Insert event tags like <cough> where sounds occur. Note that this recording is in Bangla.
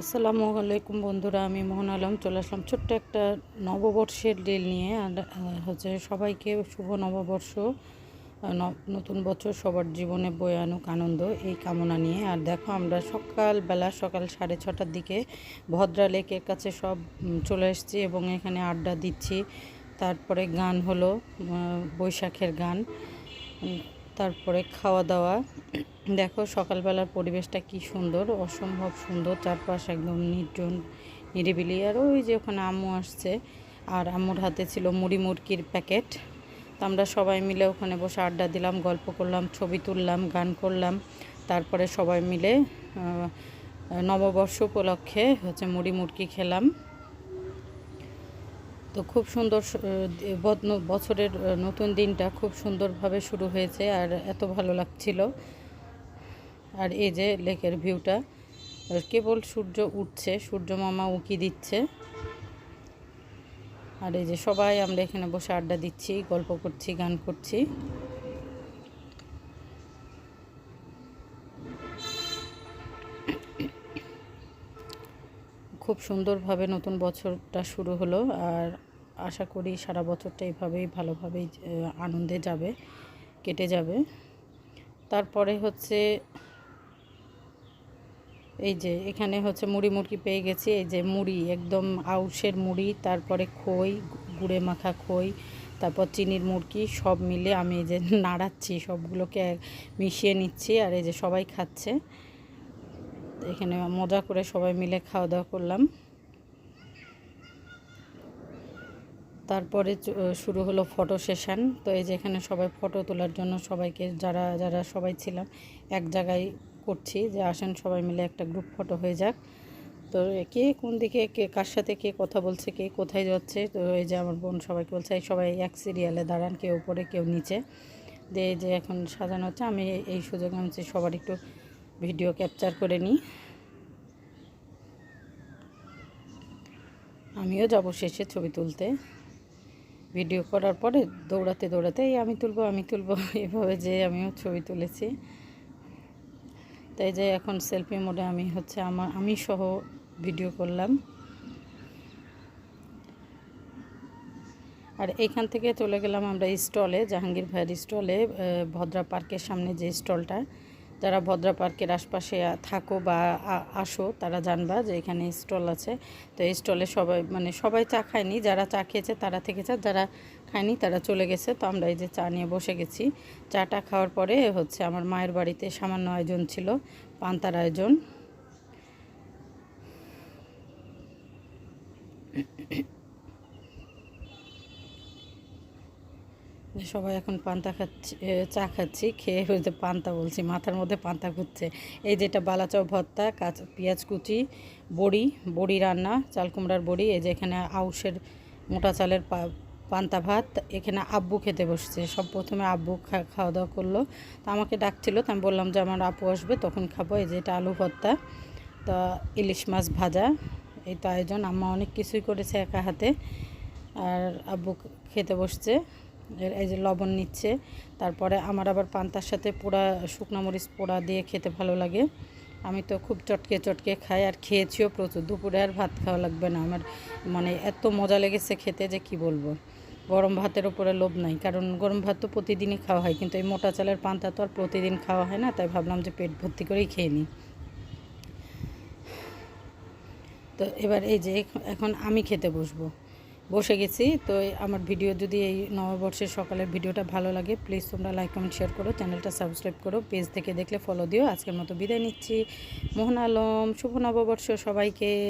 আসসালামু আলাইকুম বন্ধুরা, আমি মোহন আলম। চলে আসলাম ছোট্ট একটা নববর্ষের ডিল নিয়ে। আর হচ্ছে সবাইকে শুভ নববর্ষ। নতুন বছর সবার জীবনে বয়ে আনুক আনন্দ, এই কামনা নিয়ে। আর দেখো আমরা সকালবেলা সকাল সাড়ে ছটার দিকে ভদ্রা লেকের কাছে সব চলে এসেছি এবং এখানে আড্ডা দিচ্ছি। তারপরে গান হলো বৈশাখের গান। তারপরে খাওয়া দাওয়া দেখো সকালবেলার পরিবেশটা কি সুন্দর, অসম্ভব সুন্দর, চারপাশ একদম নির্জন, নিরিবিলি। আর ওই যে ওখানে আম্মু আসছে, আর আম্মুর হাতে ছিল মুড়ি মুরগির প্যাকেট। তো আমরা সবাই মিলে ওখানে বসে আড্ডা দিলাম, গল্প করলাম, ছবি তুললাম, গান করলাম। তারপরে সবাই মিলে নববর্ষ উপলক্ষে হচ্ছে মুড়ি মুরগি খেলাম। তো খুব সুন্দর বছরের নতুন দিনটা খুব সুন্দরভাবে শুরু হয়েছে আর এত ভালো লাগছিল। আর এই যে লেকের ভিউটা কেবল সূর্য উঠছে, সূর্য মামা উঁকি দিচ্ছে। আর এই যে সবাই আমরা এখানে বসে আড্ডা দিচ্ছি, গল্প করছি, গান করছি। খুব সুন্দরভাবে নতুন বছরটা শুরু হলো আর আশা করি সারা বছরটা এভাবেই ভালোভাবেই আনন্দে যাবে, কেটে যাবে। তারপরে হচ্ছে এই যে এখানে হচ্ছে মুড়ি মুরগি পেয়ে গেছি, এই যে মুড়ি, একদম আউশের মুড়ি, তারপরে খই, গুড়ে মাখা খই, তারপর চিনির মুরগি সব মিলে আমি এই যে নাড়াচ্ছি, সবগুলোকে মিশিয়ে নিচ্ছি আর এই যে সবাই খাচ্ছে। এখানে মজা করে সবাই মিলে খাওয়া দাওয়া করলাম। তারপরে শুরু হলো ফটো সেশন তো এই যে এখানে সবাই ফটো তোলার জন্য সবাইকে যারা যারা সবাই ছিলাম, এক জায়গায় করছি যে আসেন সবাই মিলে একটা গ্রুপ ফটো হয়ে যাক। তো কে কোন দিকে, কে কার সাথে কে কথা বলছে, কে কোথায় যাচ্ছে, তো এই যে আমার বোন সবাইকে বলছে, এই সবাই এক সিরিয়ালে দাঁড়ান, কেউ উপরে, কেউ নিচে। দিয়ে যে এখন সাজানো হচ্ছে, আমি এই- সুযোগে আমি সবার একটু ভিডিও ক্যাপচার করে নিই। আমিও যাব শেষে ছবি তুলতে। ভিডিও করার পরে দৌড়াতে দৌড়াতে এই আমি তুলবো আমি তুলবো, <laughs> এভাবে যে আমিও ছবি তুলেছি। তাই যে এখন সেলফি মোডে আমি হচ্ছে আমার, আমি সহ ভিডিও করলাম। আর এইখান থেকে চলে গেলাম আমরা স্টলে জাহাঙ্গীর ভাইয়ের স্টলে ভদ্রা পার্কের সামনে যে স্টলটা যারা ভদ্রা পার্কের আশপাশে থাকো বা আসো, তারা জানবা যে এখানে স্টল আছে। তো এই স্টলে সবাই মানে সবাই চা খায়নি, যারা চা খেয়েছে তারা থেকেছে যারা খায়নি তারা চলে গেছে। তো আমরা এই যে চা নিয়ে বসে গেছি। চাটা খাওয়ার পরে হচ্ছে আমার মায়ের বাড়িতে সামান্য আয়োজন ছিল, পান্তার আয়োজন যে সবাই এখন পান্তা খাচ্ছি চা খাচ্ছি, খেয়ে হয়েছে পান্তা বলছি, মাথার মধ্যে পান্তা ঘুরছে। এই যেটা বালাচাও ভর্তা, কাঁচা, পেঁয়াজ কুচি, বড়ি বড়ি রান্না, চাল কুমড়ার বড়ি, এই যে এখানে আউশের মোটা চালের পান্তা ভাত, এখানে আব্বু খেতে বসছে। সব প্রথমে আব্বু খাওয়া দাওয়া করল। তো আমাকে ডাকছিল, তো আমি বললাম যে আমার আপু আসবে, তখন খাব। এই যে এটা আলু ভর্তা, তা ইলিশ মাছ ভাজা এই তো আয়োজন। আম্মা অনেক কিছুই করেছে একা হাতে। আর আব্বু খেতে বসছে। এই যে লবণ নিচ্ছে, তারপরে আমার আবার পান্তার সাথে পোড়া শুকনো মরিচ পোড়া দিয়ে খেতে ভালো লাগে। আমি তো খুব চটকে চটকে খাই আর খেয়েছিও প্রচুর। দুপুরে আর ভাত খাওয়া লাগবে না। আমার মানে এত মজা লেগেছে খেতে যে কি বলব? গরম ভাতের উপরে লোভ নাই। কারণ গরম ভাত তো প্রতিদিনই খাওয়া হয়। কিন্তু এই মোটা চালের পান্তা তো আর প্রতিদিন খাওয়া হয় না। তাই ভাবলাম যে পেট ভর্তি করেই খেয়ে নিই। তো এবার এই যে এখন আমি খেতে বসবো। বসে গেছি। তো আমার ভিডিও যদি এই নববর্ষের সকালের ভিডিওটা ভালো লাগে প্লিজ তোমরা লাইক কমেন্ট শেয়ার করো। চ্যানেলটা সাবস্ক্রাইব করো। পেজ থেকে দেখলে ফলো দিও। আজকের মতো বিদায় নিচ্ছি। মোহন আলম, শুভ নববর্ষ সবাইকে।